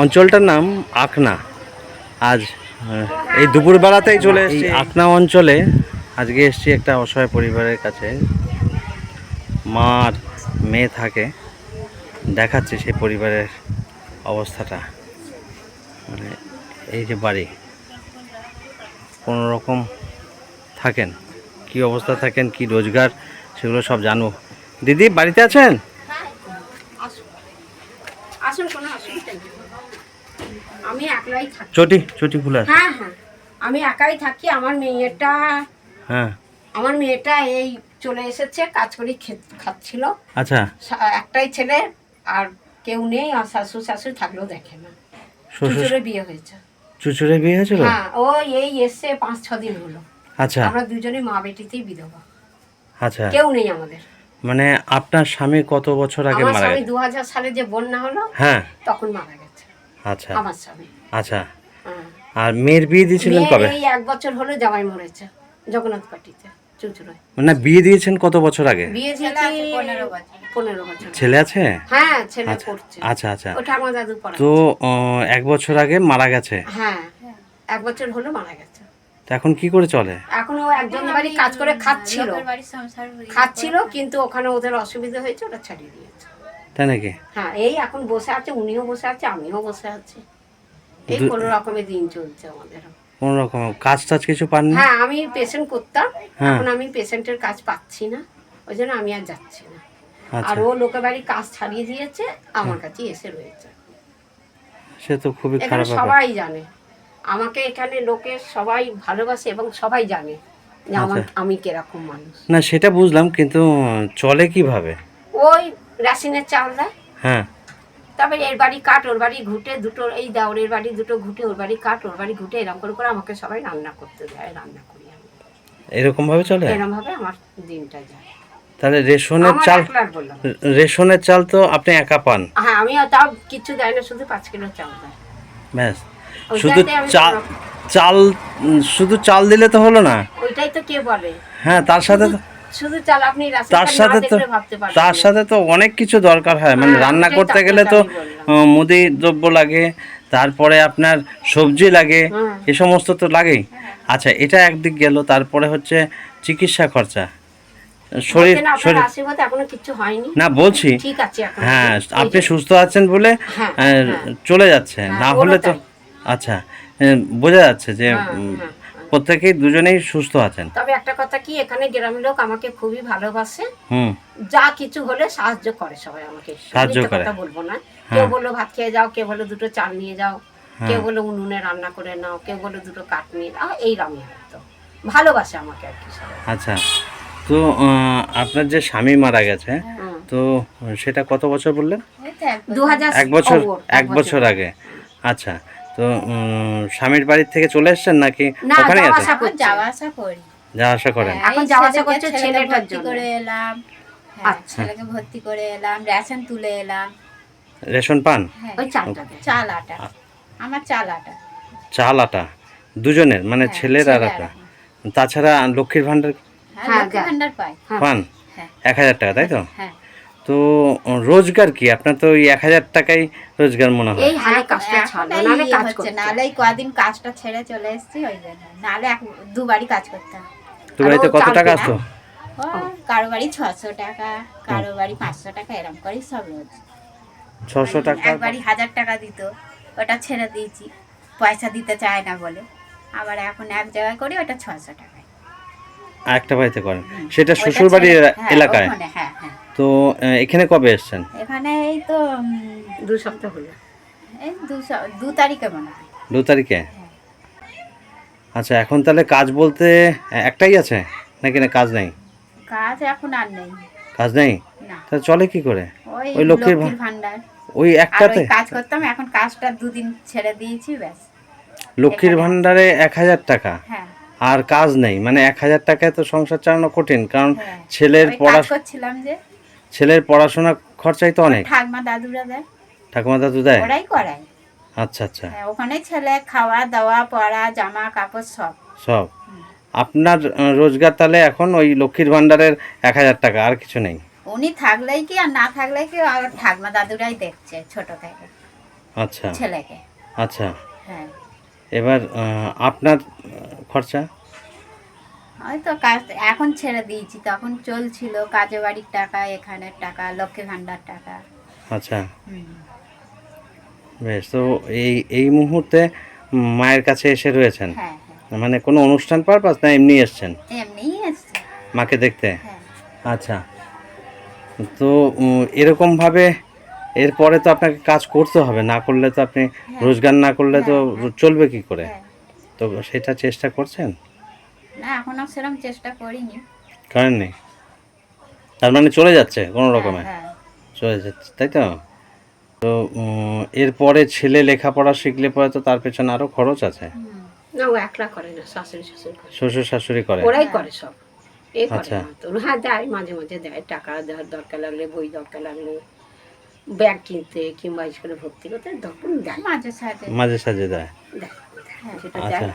অঞ্চলটার নাম আখনা। আজ এই দুপুরবেলাতেই চলে এসেছি। আখনা অঞ্চলে আজকে এসেছি একটা অসহায় পরিবারের কাছে। মা আর মেয়ে থাকে দেখাচ্ছে সেই পরিবারের অবস্থাটা। মানে এই যে বাড়ি কোনো রকম থাকেন কি অবস্থা থাকেন কি রোজগার সেগুলো সব জানব। দিদি বাড়িতে আছেন আসুন কোনো অসুবিধা নেই আমি একলাই থাকি। চটি চটি খুলে হ্যাঁ হ্যাঁ। আমি একাই থাকি আমার মেয়েটা হ্যাঁ। আমার মেয়েটা এই চলে এসেছে কাজ করি খাচ্ছিল। আচ্ছা। একটাই ছেলে আর কেউ নেই আর শাশুড় শাশুড়ি থাকলেও দেখে না। চুচুরে বিয়ে হয়েছে। চুচুরে বিয়ে হয়েছিল? হ্যাঁ ও এই এসছে পাঁচ ছ দিন হলো। আচ্ছা। আমরা দুজনে মা বেটিতেই বিধবা। আচ্ছা। কেউ নেই আমাদের। মানে আপনার স্বামী কত বছর আগে মারা স্বামী গেছে? দু হাজার সালে যে বন্যা হলো হ্যাঁ। তখন মারা গেছে। আচ্ছা। আমার স্বামী। আচ্ছা। হ্যাঁ। আর মেয়ের বিয়ে দিয়েছিলেন কবে? এই এক বছর হলো জামাই মরেছে জগন্নাথ পাটিতে চুচুড়ায়। মানে বিয়ে দিয়েছেন কত বছর আগে? বিয়ে দিয়েছি পনেরো বছর। পনেরো বছর। ছেলে আছে? হ্যাঁ ছেলে আচ্ছা পড়ছে। আচ্ছা আচ্ছা। ওটা আমার দাদু পড়া তো এক বছর আগে মারা গেছে? হ্যাঁ এক বছর হলো মারা গেছে। তো এখন কি করে চলে? এখন ও একজন বাড়ি কাজ করে খাচ্ছিল। খাচ্ছিল কিন্তু ওখানে ওদের অসুবিধা হয়েছে ওটা ছাড়িয়ে দিয়েছে। তাই নাকি? হ্যাঁ এই এখন বসে আছে উনিও বসে আছে আমিও বসে আছি। এই কোনো রকমের দিন চলছে আমাদের। কোন রকম কাজ টাজ কিছু পাননি? হ্যাঁ আমি পেশেন্ট করতাম হ্যাঁ। এখন আমি পেশেন্টের কাজ পাচ্ছি না ওই জন্য আমি আর যাচ্ছি না। আচ্ছা। আর ও লোকের বাড়ি কাজ ছাড়িয়ে দিয়েছে আমার কাছে এসে রয়েছে। সে তো খুবই খারাপ সবাই জানে আমাকে এখানে লোকে সবাই ভালোবাসে এবং সবাই জানে যে আমার আচ্ছা। আমি কীরকম মানুষ। না সেটা বুঝলাম কিন্তু চলে কীভাবে? ওই রেশনের চাল দেয়। হ্যাঁ। তারপরে এর বাড়ি কাট ওর বাড়ি ঘুটে দুটো এই দেওরের বাড়ি দুটো ঘুটে ওর বাড়ি কাট ওর বাড়ি ঘুটে এরকম করে করে আমাকে সবাই রান্না করতে দেয় রান্না করি আমি। এরকম ভাবে চলে? এরকম ভাবে আমার দিনটা যায়। তাহলে রেশনের চাল রেশনের চাল তো আপনি একা পান। হ্যাঁ আমি তাও কিছু দেয় না শুধু পাঁচ কিলো চাল দেয়। ব্যাস। শুধু চাল চাল শুধু চাল দিলে তো হলো না। ওইটাই তো কে বলে? হ্যাঁ তার সাথে তো শুধু চাল আপনি তার সাথে তো তার সাথে তো অনেক কিছু দরকার হয়। মানে হ্যাঁ, রান্না করতে গেলে তো মুদি দ্রব্য লাগে তারপরে আপনার সবজি লাগে এ সমস্ত তো লাগেই। আচ্ছা এটা একদিক গেল তারপরে হচ্ছে চিকিৎসা খরচা। শরীর শরীর না বলছি। ঠিক আছে এখন হ্যাঁ আপনি সুস্থ আছেন বলে হ্যাঁ, হ্যাঁ। চলে যাচ্ছে। না হলে তো আচ্ছা বোঝা যাচ্ছে যে প্রত্যেকেই দুজনেই সুস্থ আছেন। তবে একটা কথা কি এখানে গ্রামের লোক আমাকে খুবই ভালোবাসে। হুম। যা কিছু হলে সাহায্য করে সবাই আমাকে। সাহায্য করে। কথা বলব না। হ্যাঁ। কেউ বলল ভাত খেয়ে যাও কেউ বলল দুটো চাল নিয়ে যাও হ্যাঁ। কেউ বলল উনুনে রান্না করে নাও কেউ বলল দুটো কাঠ নিয়ে যাও এই রামি হয়তো ভালোবাসে আমাকে আর কি সবাই। আচ্ছা তো আহ, আপনার যে স্বামী মারা গেছে তো সেটা কত বছর বললেন? দু হাজার এক বছর এক বছর আগে। আচ্ছা তো স্বামীর বাড়ির থেকে চলে এসছেন নাকি ওখানে যাওয়া আছে আসা করছে। যাওয়া আসা করি যা আশা করেন? হ্যাঁ, এখন যাওয়া আসা করছে ছেলেটার ভর্তি জন্য। করে এলাম। হ্যাঁ, আচ্ছা। ছেলেকে ভর্তি করে এলাম রেশন তুলে এলাম। রেশন পান? হ্যাঁ, ওই চালটা চাল আটা। আমার চাল আটা। চাল আটা? দুজনের? মানে ছেলের আর আপনার তাছাড়া লক্ষ্মীর ভান্ডার হ্যাঁ হ্যাঁ, ভান্ডার পাই। হ্যাঁ। পান এক হাজার টাকা তাই তো? হ্যাঁ। তো রোজগার কি? আপনার তো ওই এক হাজার টাকাই রোজগার মনে হয়। এই হালে কাজটা ছাড়লো এই ইয়ে কাজ করতে। নাহলে কদিন কাজটা ছেড়ে চলে এসেছি ওই জন্য। দুবারই কাজ করতাম তো কত টাকা আসতো কারও বাড়ি ছশো টাকা কারও বাড়ি পাঁচশো টাকা এরকম করেই সব রোজ। ছশো টাকা? একবারই হাজার টাকা দিত ওটা ছেড়ে দিয়েছি। পয়সা দিতে চায় না বলে। আবার এখন এক জায়গায় করি ওটা ছশো টাকায়। একটা বাড়িতে করেন। সেটা শ্বশুর বাড়ির হ্যাঁ, এলাকায়? হ্যাঁ তো এখানে কবে এসছেন? এখানে এই তো দু সপ্তাহ হলো। এই দু দু তারিখে মনে হয়। দু তারিখে? আচ্ছা এখন তাহলে কাজ বলতে একটাই আছে? নাকি না কাজ নেই? কাজ এখন আর নেই। কাজ নেই? তাহলে চলে কি করে? ওই লক্ষ্মীর ভান্ডার ওই একটাতে? কাজ করতাম এখন কাজটা দুদিন ছেড়ে দিয়েছি ব্যাস। লক্ষ্মীর ভান্ডারে এক হাজার টাকা? হ্যাঁ। আর কাজ নেই? মানে এক হাজার টাকায় তো সংসার চালানো কঠিন কারণ হ্যাঁ। ছেলের পড়া করছিলাম যে ছেলের পড়াশোনা খরচাই তো অনেক। ঠাকমা দাদুরা দেয়। ঠাকুমা দাদু দেয়? ওরাই করায়। আচ্ছা আচ্ছা। হ্যাঁ ওখানে ছেলে খাওয়া দাওয়া পড়া জামা কাপড় সব। সব। আপনার রোজগার তাহলে এখন ওই লক্ষ্মীর ভান্ডারের এক হাজার টাকা আর কিছু নেই? উনি থাকলেই কি আর না থাকলেই কি আর ঠাকমা দাদুরাই দেখছে ছোট থেকে আচ্ছা। ছেলেকে। আচ্ছা। হ্যাঁ। এবার আপনার আহ, খরচা হয়তো কাজ এখন ছেড়ে দিয়েছি তখন চলছিল কাজে বাড়ির টাকা এখানের টাকা লক্ষ্মী ভান্ডার টাকা। আচ্ছা। বেশ তো এই এই মুহূর্তে মায়ের কাছে এসে রয়েছেন? হ্যাঁ হ্যাঁ। মানে কোনো অনুষ্ঠান পারপাস না এমনি এসছেন? এসছে। মাকে দেখতে? হ্যাঁ। আচ্ছা। তো এরকমভাবে এরপরে তো আপনাকে কাজ করতে হবে না করলে তো আপনি রোজগার না করলে তো চলবে কি করে? তো সেটা চেষ্টা করছেন? না এখনও সেরকম চেষ্টা করিনি। করেননি? তার মানে চলে যাচ্ছে কোনো রকমে? হ্যাঁ, হ্যাঁ। চলে যাচ্ছে তাই তো? তো এরপরে ছেলে লেখাপড়া শিখলে পরে তো তার পেছনে আরও খরচ আছে। না ও একলা করে না শাশুড়ি শ্বশুর করে। শ্বশুর শাশুড়ি করে। ওরাই করে সব। এ করে আচ্ছা। তো। হ্যাঁ দেয় মাঝে মাঝে দেয়। টাকা দেওয়ার দরকার লাগলে বই দরকার লাগলে। ব্যাগ কিনতে কিংবা স্কুলে ভর্তি করতে তখন দেয়। মাঝে সাঝে। মাঝে সাঝে দেয়। দেয় হ্যাঁ। সেটা আচ্ছা। দেয়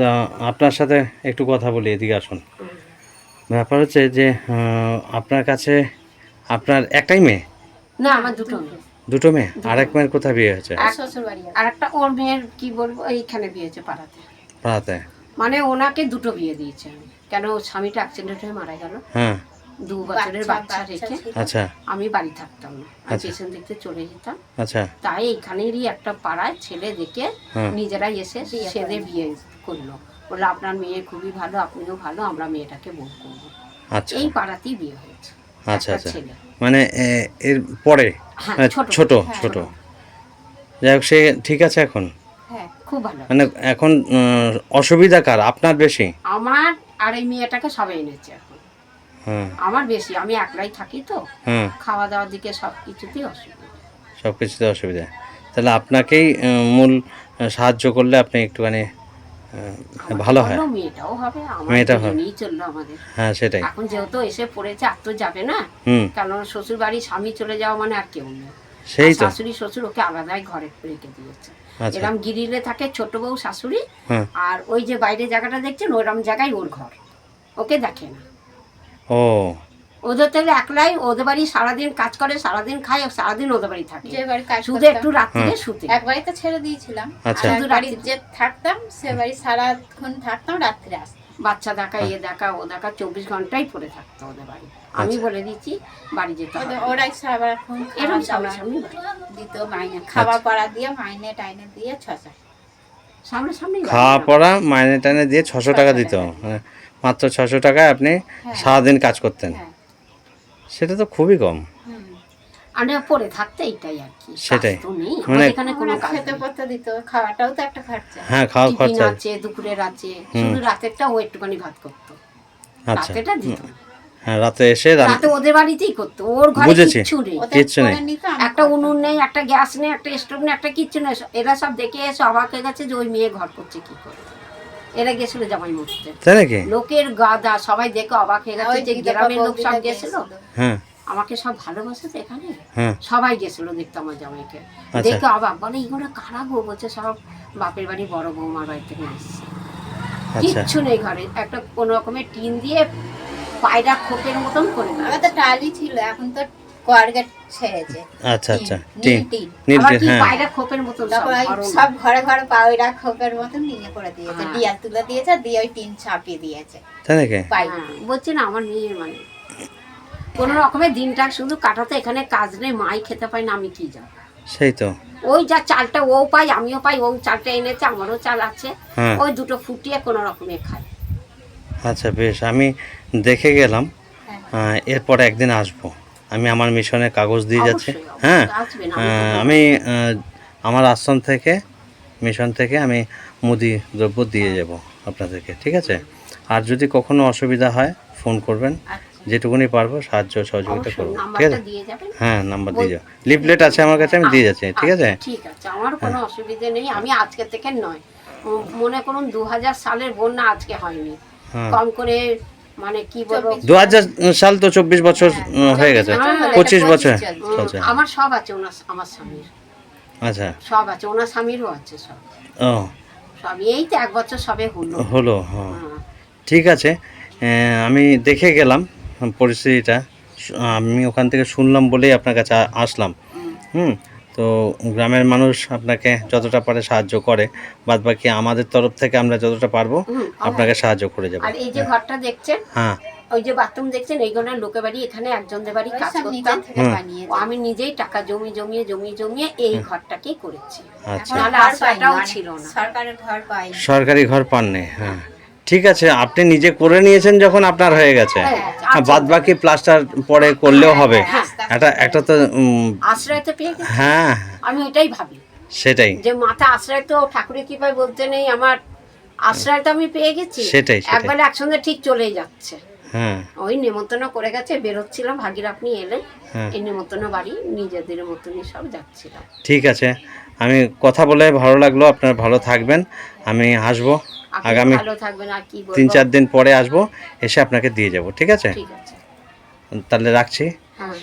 তো আপনার সাথে একটু কথা বলি এদিকে আসুন। ব্যাপার হচ্ছে যে আপনার কাছে আপনার একটাই মেয়ে? না আমার দুটো মেয়ে। দুটো মেয়ে? আরেক মেয়ের কোথায় বিয়ে হয়েছে? আর শ্বশুর বাড়ি আর একটা ওর মেয়ের কি বলব এইখানে বিয়ে হয়েছে পাড়াতে। পাড়াতে? মানে ওনাকে দুটো বিয়ে দিয়েছে কেন স্বামীটা অ্যাক্সিডেন্ট হয়ে মারা গেল। হ্যাঁ। দু বছরের বাচ্চা- রেখে আচ্ছা। আমি বাড়ি থাকতাম না। আচ্ছা। পেছন দেখতে চলে যেতাম। আচ্ছা। তাই এইখানেরই একটা পাড়ায় ছেলে দেখে হ্যাঁ। নিজেরাই এসে সেরে বিয়ে করল। বলল আপনার মেয়ে খুবই ভালো আপনিও ভালো আমরা মেয়েটাকে বউ করব। আচ্ছা। এই পাড়াতেই বিয়ে হয়েছে। আচ্ছা আচ্ছা। ছেলে। মানে এর পরে? হ্যাঁ মানে ছোট। ছোট হ্যাঁ, যাই হোক সে ঠিক আছে এখন? হ্যাঁ খুব ভালো। মানে এখন অসুবিধা কার? আপনার বেশি? আমার আর এই মেয়েটাকে সবাই এনেছে। আমার বেশি আমি একলাই থাকি তো। খাওয়া দাওয়ার দিকে সব কিছুতেই অসুবিধা। সব কিছুতে অসুবিধা। তাহলে আপনাকেই মূল সাহায্য করলে আপনি একটুখানি ভালো হয়। মেয়েটাও হবে মেয়েটাও হবে। চলল আমাদের। হ্যাঁ সেটাই। এখন যেহেতু এসে পড়েছে আর তো যাবে না। কারণ শ্বশুর বাড়ি স্বামী চলে যাওয়া মানে আর কেউ নেই। সেই তো। শাশুড়ি শ্বশুর ওকে আলাদাই ঘরে রেখে দিয়েছে। আচ্ছা। এরম গিরিলে থাকে ছোট বউ শাশুড়ি। আর ওই যে বাইরে জায়গাটা দেখছেন ওরম জায়গায় ওর ঘর। ওকে দেখে না। ও। ওদের তাহলে একলাই ওদের বাড়ি সারাদিন কাজ করে সারাদিন খায় সারাদিন ওদের বাড়ি থাকে। যে বাড়ি কাজ শুধু একটু রাত্রিরে শুতে। এক বাড়িতে ছেড়ে দিয়েছিলাম। আচ্ছা। আর বাড়ি যে থাকতাম সে বাড়ি সারাক্ষণ থাকতাম রাত্রে আসতাম। বাচ্চা দেখা এ দেখা ও দেখা চব্বিশ ঘন্টাই পড়ে থাকতো ওদের বাড়ি। আমি আচ্ছা। বলে দিচ্ছি বাড়ি যেতে হবে ওরাই সারাক্ষণ এরকম খাওয়া সামনাসামনি দিত মাইনে খাওয়া আচ্ছা। পড়া দিয়ে মাইনে টাইনে দিয়ে ছশো। সামনাসামনি খাওয়া পড়া মাইনে টাইনে দিয়ে ছশো টাকা দিত। মানে মাত্র ছশো টাকায় আপনি সারাদিন কাজ করতেন। হ্যাঁ। সেটা তো খুবই কম। আমরা পড়ে থাকতে এইটাই আর কি সেটাই। মানে- এখানে কোনো খেতে পড়তে দিত খাওয়াটাও তো একটা খরচা। হ্যাঁ খাওয়া খরচা। আছে দুপুরের আছে শুধু রাতেরটা ও একটুখানি ভাত করতো। আচ্ছা। রাতেরটা দিত। হ্যাঁ রাতে এসে রাতে ওদের বাড়িতেই করতো ওর ঘরে। কিচ্ছু নেই। কিচ্ছু একটা উনুন নেই একটা গ্যাস নেই একটা স্টোভ নেই একটা কিচ্ছু নেই। এরা সব দেখে এসে অবাক হয়ে গেছে যে ওই মেয়ে ঘর করছে কি করে। এরা গেছিল জামাই মরতে তাই নাকি? লোকের গাদা সবাই দেখে অবাক হয়ে গেছে যে গ্রামের লোক সব গেছিল। হ্যাঁ। আমাকে সব ভালোবাসে তো এখানে? হ্যাঁ। সবাই গেছিল দেখতে আমার জামাইকে। আচ্ছা। দেখে অবাক বলে এগুলো কারা গো? বলছে সব বাপের বাড়ি বড় বৌমার বাড়ি থেকে এসছে। আচ্ছা। কিচ্ছু নেই ঘরে। একটা কোনো রকমের টিন দিয়ে পায়রা খোপের মতন করে আগে তো টালি ছিল এখন তো কোয়ারগেট ছেড়েছে। আচ্ছা আচ্ছা। নীল টিন টিন। নীল টিন হ্যাঁ। পায়রা খোপের মতন সব তারপর ওই ঘরও সব ঘরে ঘরে পাউডা খোপের মতন নিয়ে করে দিয়েছে। হ্যাঁ। ডিয়াল তুলে দিয়েছে দিয়ে ওই টিন ছাপিয়ে দিয়েছে। তাই নাকি? পাইপ হ্যাঁ, না আমার মেয়ে মানে। কোনো রকমের দিনটা শুধু কাটাতে এখানে কাজ নেই মাই খেতে পাই না আমি কি যাব সেই তো। ওই যা চালটা ও পাই আমিও পাই ও চালটা এনেছে আমারও চাল আছে। হ্যাঁ। ওই দুটো ফুটিয়ে কোনো রকমে খাই আচ্ছা বেশ আমি দেখে গেলাম। হ্যাঁ। এরপরে একদিন আসব। আমি আমার মিশনে কাগজ দিয়ে যাচ্ছি। হ্যাঁ আমি আমার আশ্রম থেকে মিশন থেকে আমি মুদি দ্রব্য দিয়ে যাব আপনাদেরকে ঠিক আছে? আর যদি কখনো অসুবিধা হয় ফোন করবেন। আচ্ছা। যেটুকুনি পারব সাহায্য সহযোগিতা করব ঠিক আছে? হ্যাঁ নাম্বার দিয়ে যাও লিফলেট আছে আমার কাছে আমি দিয়ে যাচ্ছি ঠিক আছে? আচ্ছা, ঠিক আছে। আমার কোনো অসুবিধে নেই আমি আজকে থেকে নয়। মনে করুন দু হাজার সালের বন্যা আজকে হয়নি। হ্যাঁ। কম করে মানে কি বলব? দু হাজার সাল তো চব্বিশ বছর হয়ে গেছে। পঁচিশ বছর। আমার সব আছে ওনার আমার স্বামীর। আচ্ছা। সব আছে ওনার স্বামীরও আছে সব। ও। সব এই তো এক বছর সবে হলো। হলো হ্যাঁ হ্যাঁ। ঠিক আছে। আমি দেখে গেলাম পরিস্থিতিটা। আমি ওখান থেকে শুনলাম বলেই আপনার কাছে আসলাম। হুম। তো গ্রামের মানুষ আপনাকে যতটা পারে সাহায্য করে বাদ বাকি আমাদের তরফ থেকে আমরা যতটা পারব আপনাকে সাহায্য করে যাব। আর এই যে ঘরটা দেখছেন হ্যাঁ। ওই যে বাথরুম দেখছেন এইগুলো লোকে বাড়ি এখানে একজনদের বাড়ি কাজ করতাম। আমি নিজেই টাকা জমি জমিয়ে জমি জমিয়ে এই ঘরটাকেই করেছি। আচ্ছা। নাহলে ঘর আশ্রয়টাও পাইনি, ছিল না। সরকারের ঘর পাইনি। সরকারি ঘর পাননি হ্যাঁ। ঠিক আছে আপনি নিজে করে নিয়েছেন যখন আপনার হয়ে গেছে। হ্যাঁ, হ্যাঁ বাদ বাকি প্লাস্টার পরে করলেও হবে। হ্যাঁ। একটা একটা তো আশ্রয় তো পেয়ে গেছি। হ্যাঁ। আমি এটাই ভাবি। সেটাই। যে মাথা আশ্রয় তো ঠাকুরের কৃপায় বলতে নেই আমার আশ্রয় তো আমি পেয়ে গেছি। সেটাই। একবারে একসঙ্গে ঠিক চলেই যাচ্ছে। হ্যাঁ। ওই নিমন্ত্রণ করে গেছে বেরোচ্ছিলাম ভাগির আপনি এলেন। হ্যাঁ। এই নিমন্ত্রণ বাড়ি নিজেদের মতনই সব যাচ্ছিলাম। ঠিক আছে। আমি কথা বলে ভালো লাগল আপনার ভালো থাকবেন। আমি আসব আগামী তিন চার দিন পরে আসব এসে আপনাকে দিয়ে যাব ঠিক আছে? ঠিক আছে। তাহলে রাখছি। হ্যাঁ।